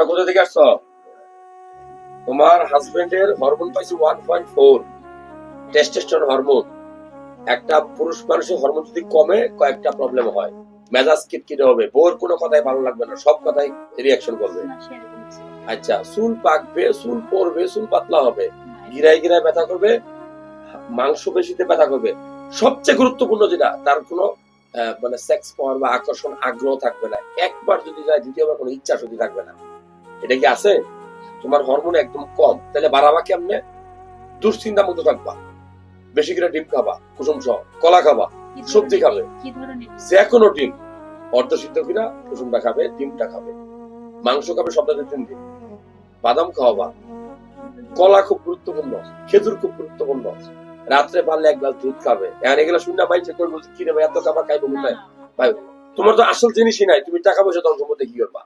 তোমরা কোথা থেকে আসছো? তোমার হাজবেন্ডের হরমোন পাইছে one point four testosterone hormone. একটা পুরুষ মানুষের হরমোন যদি কমে, কয়েকটা প্রবলেম হয়। মেজাজ কিটকিটে হবে। বোর কোনো কথাই ভালো লাগবে না। সব কথাই রিয়াকশন করবে। আচ্ছা চুল পাকবে, চুল পড়বে চুল পাতলা হবে। গিরায় গিরায় ব্যথা করবে, মাংস পেশিতে ব্যথা করবে। সবচেয়ে গুরুত্বপূর্ণ যেটা, তার কোনো মানে সেক্স পাওয়ার বা আকর্ষণ, আগ্রহ থাকবে না। একবার যদি যায়, দ্বিতীয়বার কোনো ইচ্ছা শুধু থাকবে না। এটা কি আছে? তোমার হরমোন একদম কম। তাহলে বাড়াবা কেমনে? দুশ্চিন্তা মতো থাকবা। বেশি করে ডিম খাবা কুসুম সহ। কলা খাবা সবজি খাবে। যে কোনো ডিম। অর্ধ সিদ্ধ কিনা কুসুমটা খাবে ডিমটা খাবে। মাংস খাবে সপ্তাহে তিন দিন বাদাম খাওয়াবা। কলা খুব গুরুত্বপূর্ণ খেজুর খুব গুরুত্বপূর্ণ। রাত্রে পারলে এক গ্লাস দুধ খাবে। এখন এগুলো শুনে পাইছে কই বলছে কি রে এত খাবার খাইবো কোথায়। তোমার তো আসল জিনিসই নাই। তুমি টাকা পয়সা ধন সম্পত্তি কি করবা?